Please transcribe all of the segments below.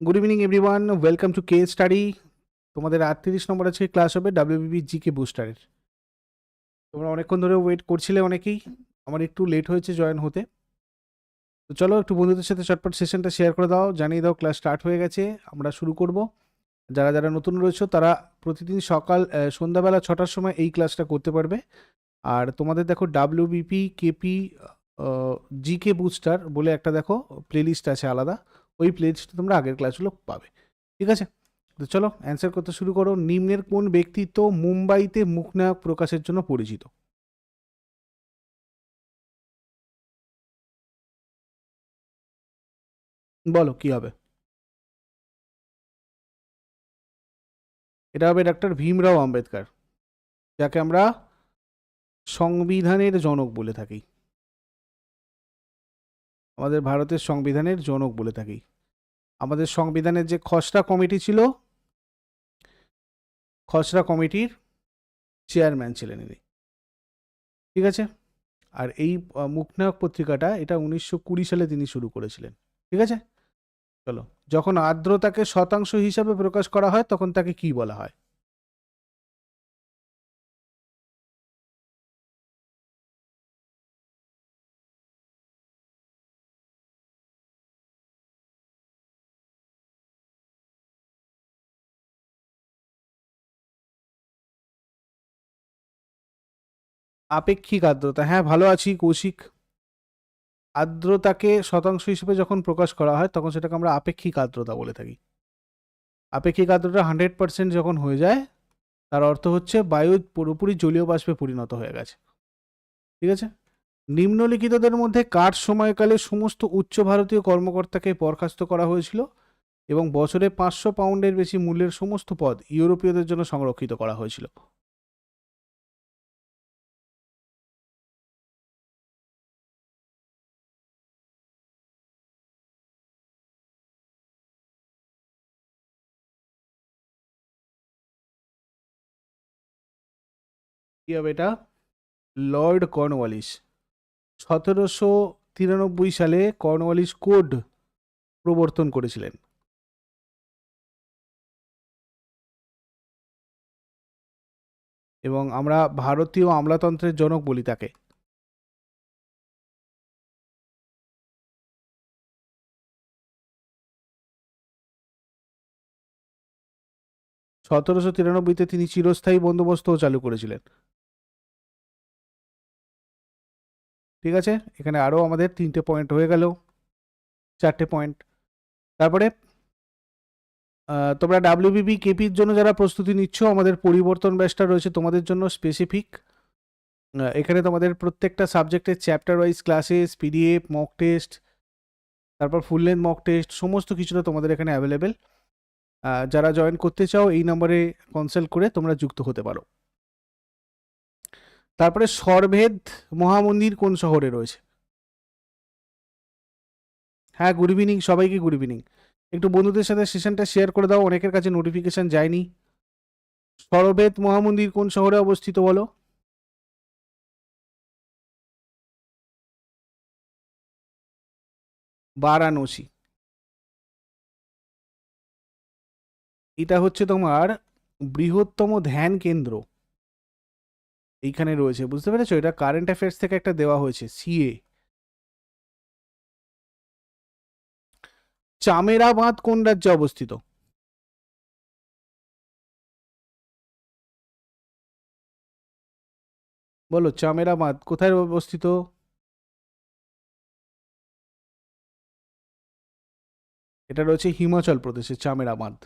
Good evening everyone welcome to K study তোমাদের আটত্রিশ নম্বর আছে ক্লাস হবে ডাব্লিউবিবি জিকে বুস্টারের তোমরা অনেকক্ষণ ধরে ওয়েট করছিলে অনেকেই। আমার একটু লেট হয়েছে জয়েন হতে। তো চলো একটু বন্ধুদের সাথে চটপট সেশনটা শেয়ার করে দাও। জানিয়ে দাও ক্লাস স্টার্ট হয়ে গেছে। আমরা শুরু করব। যারা যারা নতুন রয়েছে, তারা প্রতিদিন সকাল সন্ধ্যাবেলা ছটার সময় এই ক্লাসটা করতে পারবে। আর তোমাদের দেখো ডাব্লিউবিপি কেপি জিকে বুস্টার বলে একটা দেখো প্লেলিস্ট আছে আলাদা। ওই প্লেলিস্টে তোমরা আগের ক্লাসগুলো পাবে। ঠিক আছে? তো চলো অ্যান্সার করতে শুরু করো। নিম্নের কোন ব্যক্তিত্ব মুম্বাইতে মুখ মুখনায়ক প্রকাশের জন্য পরিচিত? বলো, কি হবে? এটা হবে ডাক্তার ভীমরাও আম্বেদকর, যাকে আমরা সংবিধানের জনক বলে থাকি। আমাদের ভারতের সংবিধানের জনক বলে থাকি। আমাদের সংবিধানের যে খসড়া কমিটি ছিল, খসড়া কমিটির চেয়ারম্যান ছিলেন ইনি। ঠিক আছে? আর এই মুখনায়ক পত্রিকাটা এটা উনিশশো কুড়ি সালে তিনি শুরু করেছিলেন। ঠিক আছে? চলো, যখন আর্দ্রতাকে শতাংশ হিসাবে প্রকাশ করা হয়, তখন তাকে কি বলা হয়? আপেক্ষিক আর্দ্রতা। হ্যাঁ ভালো আছি, কৌশিক। আর্দ্রতাকে শতাংশ হিসেবে যখন প্রকাশ করা হয়, তখন সেটাকে আমরা আপেক্ষিক আর্দ্রতা বলে থাকি। আপেক্ষিক আর্দ্রতা হান্ড্রেড পার্সেন্ট যখন হয়ে যায়, তার অর্থ হচ্ছে বায়ু পুরোপুরি জলীয় বাষ্পে পরিণত হয়ে গেছে। ঠিক আছে? নিম্নলিখিতদের মধ্যে কার সময়কালে সমস্ত উচ্চ ভারতীয় কর্মকর্তাকে বরখাস্ত করা হয়েছিল এবং বছরে পাঁচশো পাউন্ডের বেশি মূল্যের সমস্ত পদ ইউরোপীয়দের জন্য সংরক্ষিত করা হয়েছিল। কি হবে এটা? লর্ড কর্নওয়ালিস সতেরোশো তিরানব্বই সালে কর্নওয়ালিস কোড প্রবর্তন করেছিলেন। এবং আমরা ভারতীয় আমলাতন্ত্রের জনক বলি তাকে। সতেরোশো তিরানব্বইতে তিনি চিরস্থায়ী বন্দোবস্তও চালু করেছিলেন। ঠিক আছে? এখানে আরও আমাদের তিনটে পয়েন্ট হয়ে গেল। চারটে পয়েন্ট তারপরে তোমরা ডাব্লিউবিবি কেপির জন্য যারা প্রস্তুতি নিচ্ছ, আমাদের পরিবর্তন ব্যাচটা রয়েছে তোমাদের জন্য স্পেসিফিক এখানে তোমাদের প্রত্যেকটা সাবজেক্টের chapter wise classes PDF mock test তারপর ফুল লেন্থ মক টেস্ট সমস্ত কিছুটা তোমাদের এখানে অ্যাভেলেবেল যারা জয়েন করতে চাও, এই নম্বরে কনসাল্ট করে তোমরা যুক্ত হতে পারো। তারপরে সরভেদ মহামন্দির কোন শহরে রয়েছে? হ্যাঁ গুড ইভিনিং সবাইকে গুড ইভিনিং একটু বন্ধুদের সাথে সেশনটা শেয়ার করে দাও, অনেকের কাছে নোটিফিকেশন যায়নি। সরভেদ মহামন্দির কোন শহরে অবস্থিত বলো? বারাণসী। এটা হচ্ছে তোমার বৃহত্তম ধ্যান কেন্দ্র। এইখানে রয়েছে, বুঝতে পেরেছ? এটা কারেন্ট অ্যাফেয়ার্স থেকে একটা দেওয়া হয়েছে সিএ চামেরা বাঁধ কোন রাজ্যে অবস্থিত? বলো চামেরা বাঁধ কোথায় অবস্থিত? এটা রয়েছে হিমাচল প্রদেশে চামেরা বাঁধ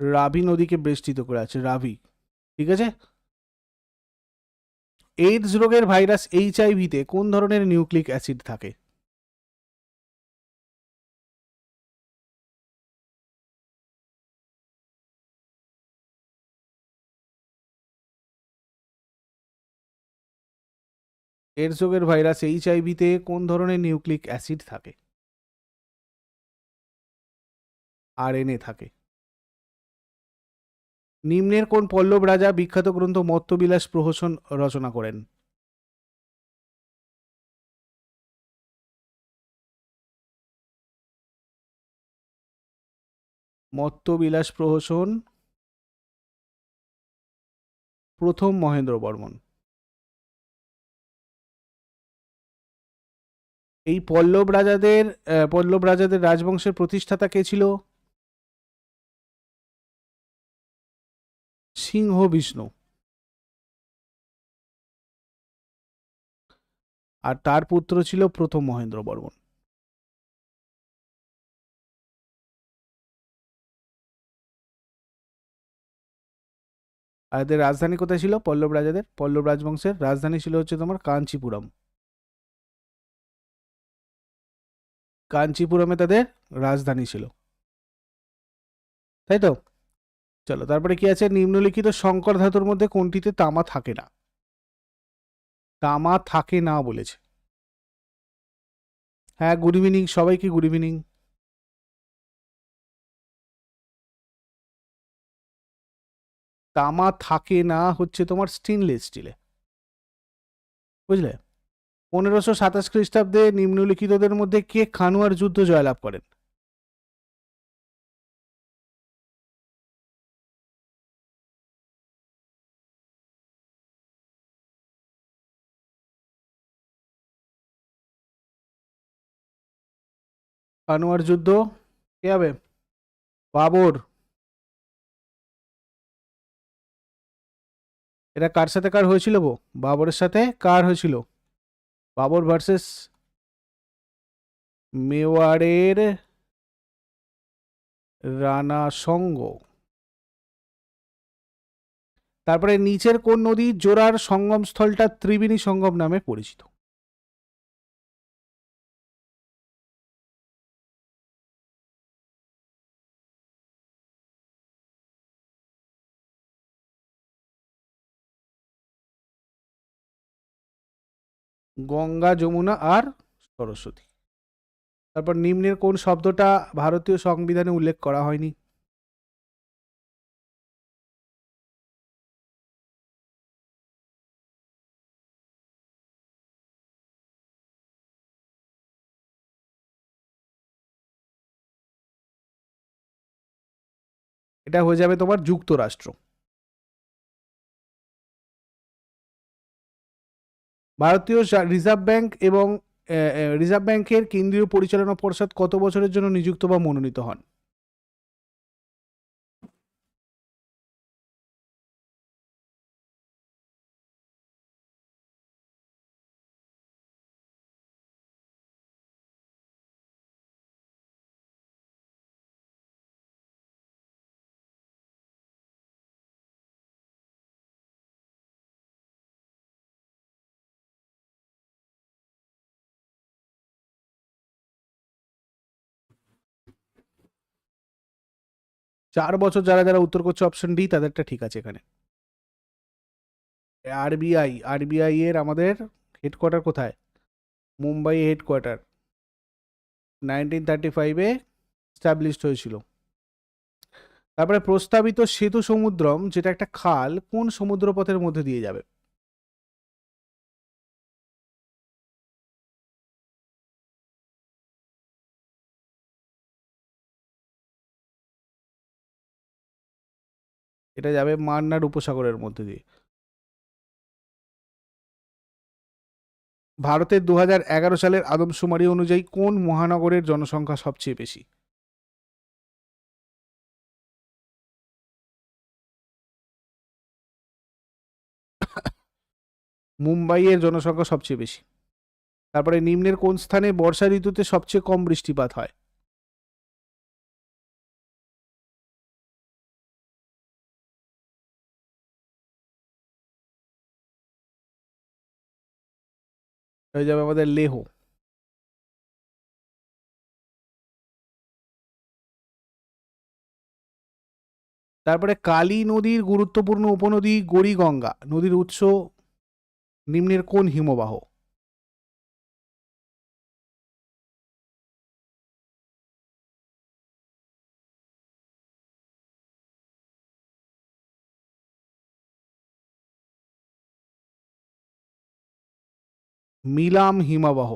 রাভি নদীকে বেষ্টিত করে আছে, রাভি, ঠিক আছে? এইডস রোগের ভাইরাস এইচআইভিতে কোন ধরনের নিউক্লিক অ্যাসিড থাকে? এইডস রোগের ভাইরাস এইচআইভিতে কোন ধরনের নিউক্লিক অ্যাসিড থাকে? আরএনএ থাকে। নিম্নের কোন পল্লব রাজা বিখ্যাত গ্রন্থ মত্তবিলাস প্রহসন রচনা করেন? মত্তবিলাস প্রহসন, প্রথম মহেন্দ্র বর্মন। এই পল্লব রাজাদের পল্লব রাজাদের রাজবংশের প্রতিষ্ঠাতা কে ছিল? সিংহ বিষ্ণু। আর তার পুত্র ছিল প্রথম মহেন্দ্র বর্মন আর এদের রাজধানী কোথায় ছিল? পল্লব রাজাদের, পল্লব রাজবংশের। রাজধানী ছিল হচ্ছে তোমার কাঞ্চিপুরম। কাঞ্চিপুরমে তাদের রাজধানী ছিল। তাই তো? চলো, তারপরে কি আছে? নিম্নলিখিত সংকর ধাতুর মধ্যে কোনটিতে তামা থাকে না? তামা থাকে না বলেছে। হ্যাঁ গুড ইভিনিং সবাইকে গুড ইভিনিং তামা থাকে না হচ্ছে তোমার স্টেনলেস স্টিলে বুঝলে? পনেরোশো সাতাশ খ্রিস্টাব্দে নিম্নলিখিতদের মধ্যে কে খানুয়ার যুদ্ধ জয়লাভ করেন? খানুয়ার যুদ্ধ, কে হবে? বাবর। এটা কার সাথে কার হয়েছিল গো বাবরের সাথে কার হয়েছিল? বাবর ভার্সেস মেওয়ারের রানা সঙ্গ। তারপরে নিচের কোন নদী জোড়ার সঙ্গম স্থলটা ত্রিবেণী সঙ্গম নামে পরিচিত? গঙ্গা, যমুনা আর সরস্বতী। তারপর নিম্নের কোন শব্দটা ভারতীয় সংবিধানে উল্লেখ করা হয়নি? এটা হয়ে যাবে তোমার যুক্তরাষ্ট্র। ভারতীয় রিজার্ভ ব্যাংক এবং রিজার্ভ ব্যাংকের কেন্দ্রীয় পরিচালনা পর্ষদ কত বছরের জন্য নিযুক্ত বা মনোনীত হন? চার বছর যারা যারা উত্তর করছে অপশন ডি তাদেরটা ঠিক আছে এখানে। আরবিআই আরবিআই এর আমাদের হেডকোয়ার্টার কোথায়? মুম্বাই হেডকোয়ার্টার নাইনটিন থার্টি ফাইভে স্টাবলিশড হয়েছিল। তারপরে প্রস্তাবিত সেতু সমুদ্রম, যেটা একটা খাল, কোন সমুদ্রপথের মধ্যে দিয়ে যাবে? এটা যাবে মান্নার উপসাগরের মধ্যে দিয়ে। ভারতের দু এগারো সালের আদমশুমারি অনুযায়ী কোন মহানগরের জনসংখ্যা সবচেয়ে বেশি? মুম্বাইয়ের জনসংখ্যা সবচেয়ে বেশি। তারপরে নিম্নের কোন স্থানে বর্ষা ঋতুতে সবচেয়ে কম বৃষ্টিপাত হয়? হয়ে যাবে আমাদের লেহ। তারপরে কালী নদীর গুরুত্বপূর্ণ উপনদী গড়িগঙ্গা। নদীর উৎস নিম্নের কোন হিমবাহ? মিলাম হিমবাহ।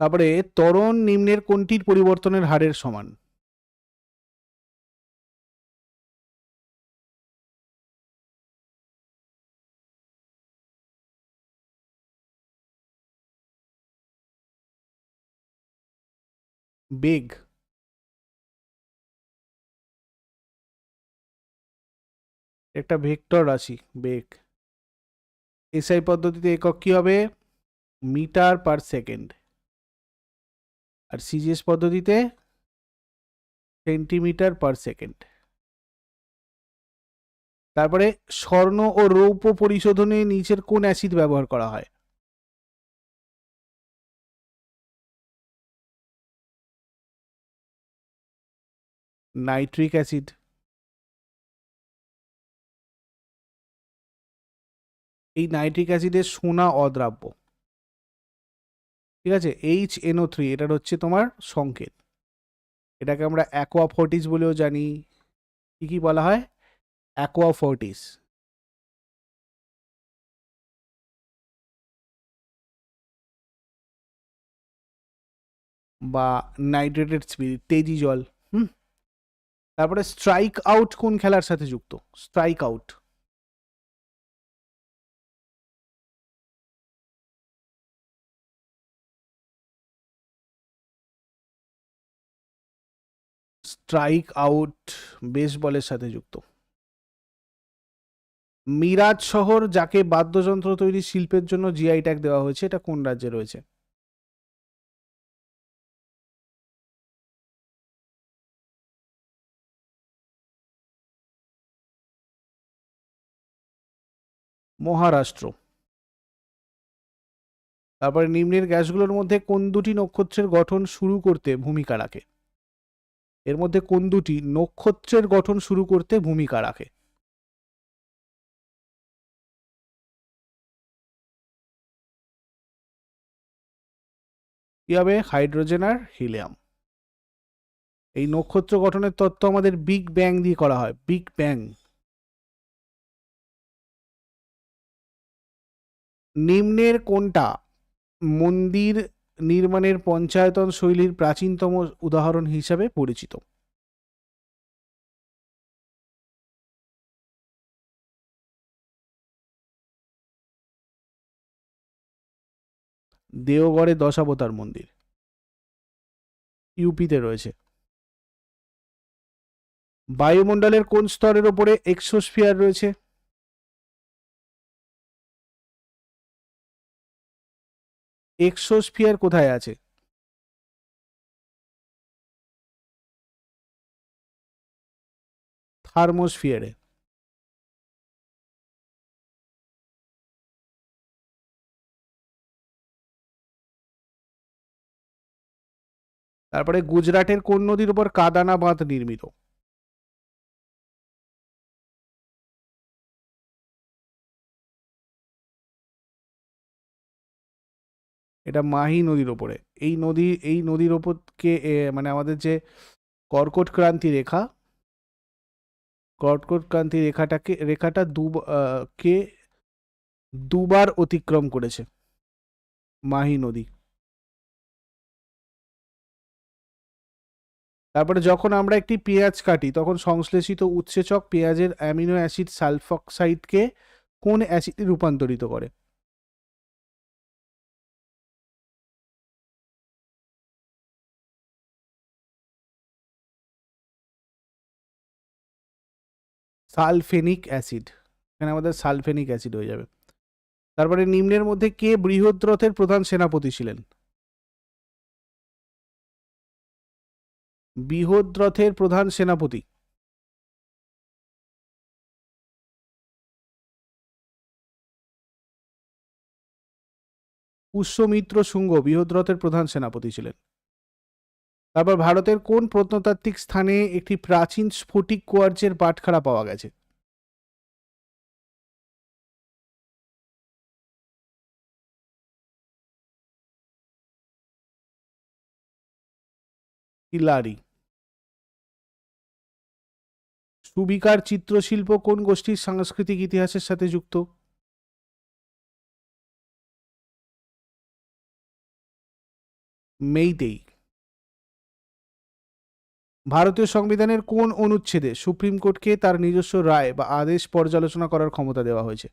তারপরে ত্বরণ নিম্নের কোনটির পরিবর্তনের হারের সমান? বেগ। একটা ভেক্টর রাশি, বেগ। এসআই পদ্ধতিতে একক কি হবে? Metre per second. আর সিজিএস পদ্ধতিতে সেন্টিমিটার পার সেকেন্ড। তারপরে স্বর্ণ ও রৌপ্য পরিশোধনে নিচের কোন অ্যাসিড ব্যবহার করা হয়? Nitric acid. এই নাইট্রিক অ্যাসিডের সোনা অদ্রাব্য। ঠিক আছে? এইচ এনও থ্রি এটার হচ্ছে তোমার সংকেত। এটাকে আমরা অ্যাকোয়া ফোর্টিস বলেও জানি। কি কি বলা হয়? অ্যাকোয়া ফোর্টিস বা নাইট্রেটেড স্পিরিট তেজি জল, হুম? তারপরে স্ট্রাইক আউট কোন খেলার সাথে যুক্ত? স্ট্রাইক আউট স্ট্রাইক আউট বেসবলের সাথে যুক্ত। মিরাজ শহর, যাকে বাদ্যযন্ত্র তৈরি শিল্পের জন্য জিআই ট্যাগ দেওয়া হয়েছে, এটা কোন রাজ্যে রয়েছে? মহারাষ্ট্র। তারপরে নিম্নের গ্যাসগুলোর মধ্যে কোন দুটি নক্ষত্রের গঠন শুরু করতে ভূমিকা রাখে? এর মধ্যে কোন দুটি নক্ষত্রের গঠন শুরু করতে ভূমিকা রাখে? কি হবে? হাইড্রোজেন আর হিলিয়াম। এই নক্ষত্র গঠনের তত্ত্ব আমাদের বিগ ব্যাং দিয়ে করা হয়, বিগ ব্যাং। নিম্নের কোনটা? মন্দির নির্মাণের পঞ্চায়তন শৈলীর প্রাচীনতম উদাহরণ হিসাবে পরিচিত। দেওগড়ে দশাবতার মন্দির। ইউপিতে রয়েছে। বায়ুমণ্ডলের কোন স্তরের ওপরে এক্সোস্ফিয়ার রয়েছে? এক্সোস্ফিয়ার কোথায় আছে? থার্মোস্ফিয়ারে। তারপরে গুজরাটের কোন নদীর উপর কাদানা বাঁধ নির্মিত? এটা মাহি নদীর ওপরে। এই নদী, এই নদীর ওপরকে মানে আমাদের যে কর্কট ক্রান্তি রেখা, কর্কট ক্রান্তি রেখাটাকে, রেখাটা দু কে দুবার অতিক্রম করেছে। মাহি নদী। তারপরে যখন আমরা একটি পেঁয়াজ কাটি, তখন সংশ্লেষিত উৎসেচক পেঁয়াজের অ্যামিনো অ্যাসিড সালফক্সাইডকে কোন অ্যাসিডে রূপান্তরিত করে? Sulphenic acid. এখানে আমাদের সালফেনিক অ্যাসিড হয়ে যাবে। তারপরে নিম্নের মধ্যে কে বৃহদ্রথের প্রধান সেনাপতি ছিলেন? বৃহদ্রথের প্রধান সেনাপতি। পুষ্যমিত্র শুঙ্গ বৃহদ্রথের প্রধান সেনাপতি ছিলেন। তারপর ভারতের কোন প্রত্নতাত্ত্বিক স্থানে একটি প্রাচীন স্ফটিক কোয়ার্জের বাটখারা পাওয়া গেছে? সুবিকার চিত্রশিল্প কোন গোষ্ঠীর সাংস্কৃতিক ইতিহাসের সাথে যুক্ত? মেইতেই। ভারতীয় সংবিধানের কোন অনুচ্ছেদে সুপ্রিম কোর্টকে তার নিজস্ব রায় বা আদেশ পর্যালোচনা করার ক্ষমতা দেওয়া হয়েছে?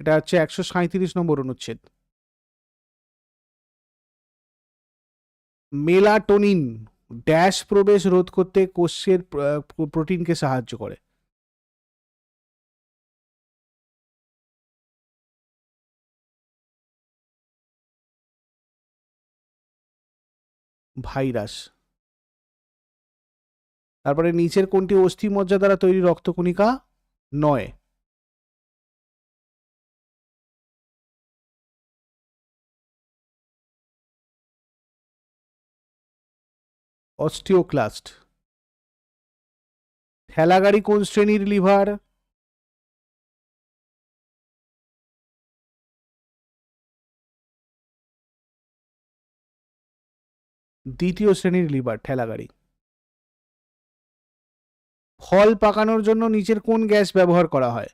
এটা হচ্ছে একশো সাঁইত্রিশ নম্বর অনুচ্ছেদ। মেলাটোনিন, ড্যাশ প্রবেশ রোধ করতে কোষের প্রোটিনকে সাহায্য করে। ভাইরাস। তারপরে নিচের কোনটি অস্থি মজ্জা দ্বারা তৈরি রক্তকণিকা? নয়। অস্টিওক্লাস্ট। ঠেলাগাড়ি কোন শ্রেণির লিভার? দ্বিতীয় শ্রেণির লিভার ঠেলাগাড়ি ফল পাকানোর জন্য নিচের কোন গ্যাস ব্যবহার করা হয়?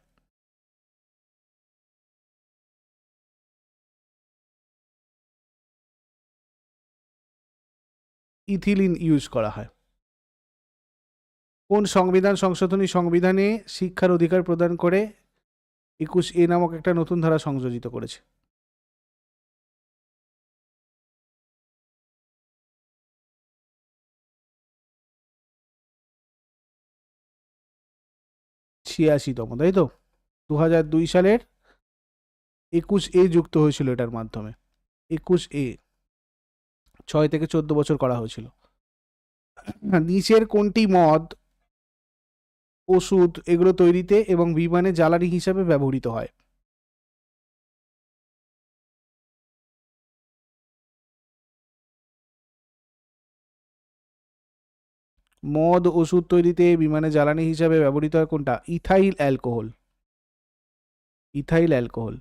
ইথিলিন ইউজ করা হয়। কোন সংবিধান সংশোধনী সংবিধানে শিক্ষার অধিকার প্রদান করে? একুশ এ নামক একটা নতুন ধারা সংযোজিত করেছে। ছিয়াশিতম তাই তো? দু হাজার দুই সালের একুশ এ যুক্ত হয়েছিল এটার মাধ্যমে। একুশ এ। ছয় থেকে চোদ্দ বছর করা হয়েছিল। নিচের কোনটি মদ, ওষুধ এগুলো তৈরিতে এবং বিমানে জ্বালানি হিসাবে ব্যবহৃত হয়? মদ ওষুধ তৈরিতে বিমানে জ্বালানি হিসাবে ব্যবহৃত হয় কোনটা? Ethyl alcohol. Ethyl alcohol.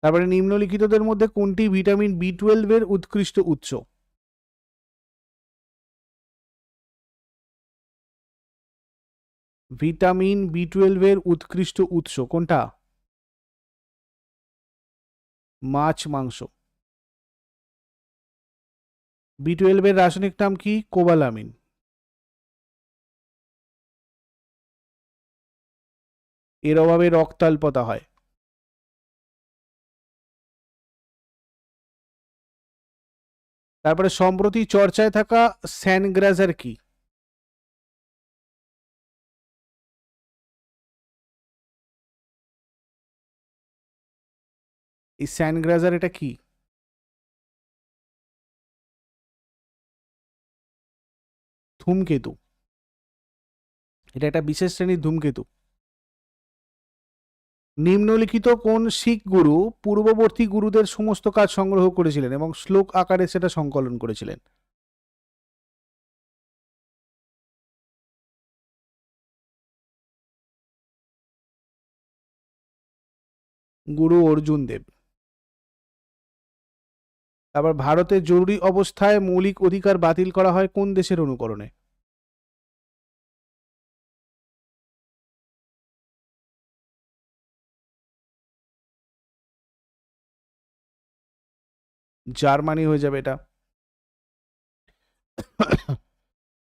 তারপরে নিম্নলিখিতদের মধ্যে কোনটি ভিটামিন বি টুয়েলভের উৎকৃষ্ট উৎস? ভিটামিন বি টুয়েলভের উৎকৃষ্ট উৎস কোনটা? মাছ মাংস। বি টুয়েলভের রাসায়নিক নাম কি? কোবালামিন। এর অভাবে রক্তাল্পতা হয়। তারপরে সম্প্রতি চর্চায় থাকা স্যানগ্রাজার কি? এই স্যানগ্রাজার এটা কি? ধূমকেতু। এটা একটা বিশেষ শ্রেণির ধূমকেতু। নিম্নলিখিত কোন শিখ গুরু পূর্ববর্তী গুরুদের সমস্ত কাজ সংগ্রহ করেছিলেন এবং শ্লোক আকারে সেটা সংকলন করেছিলেন? গুরু অর্জুন দেব। তারপর ভারতে জরুরি অবস্থায় মৌলিক অধিকার বাতিল করা হয় কোন দেশের অনুকরণে? জার্মানি হয়ে যাবে এটা।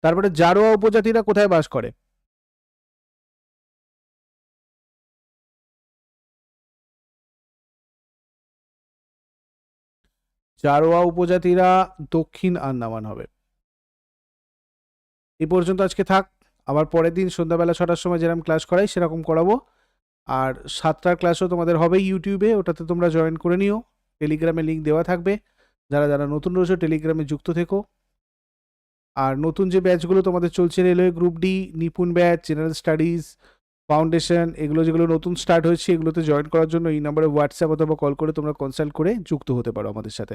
তারপরে জারোয়া উপজাতিরা কোথায় বাস করে? জারোয়া উপজাতিরা দক্ষিণ আন্দামান হবে। এ পর্যন্ত আজকে থাক। আবার পরের দিন সন্ধ্যাবেলা ছটার সময় যেরকম ক্লাস করাই, সেরকম করাবো। আর সাতটার ক্লাসও তোমাদের হবে ইউটিউবে ওটাতে তোমরা জয়েন করে নিও। টেলিগ্রামে লিঙ্ক দেওয়া থাকবে। যারা যারা নতুন রয়েছে, টেলিগ্রামে যুক্ত থেকো। আর নতুন যে ব্যাচগুলো তোমাদের চলছে, railway group D Nipun batch general studies foundation এগুলো যেগুলো নতুন স্টার্ট হয়েছে, এগুলোতে জয়েন করার জন্য এই নাম্বারে হোয়াটসঅ্যাপ অথবা কল করে তোমরা কনসাল্ট করে যুক্ত হতে পারো আমাদের সাথে।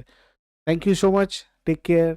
Thank you so much take care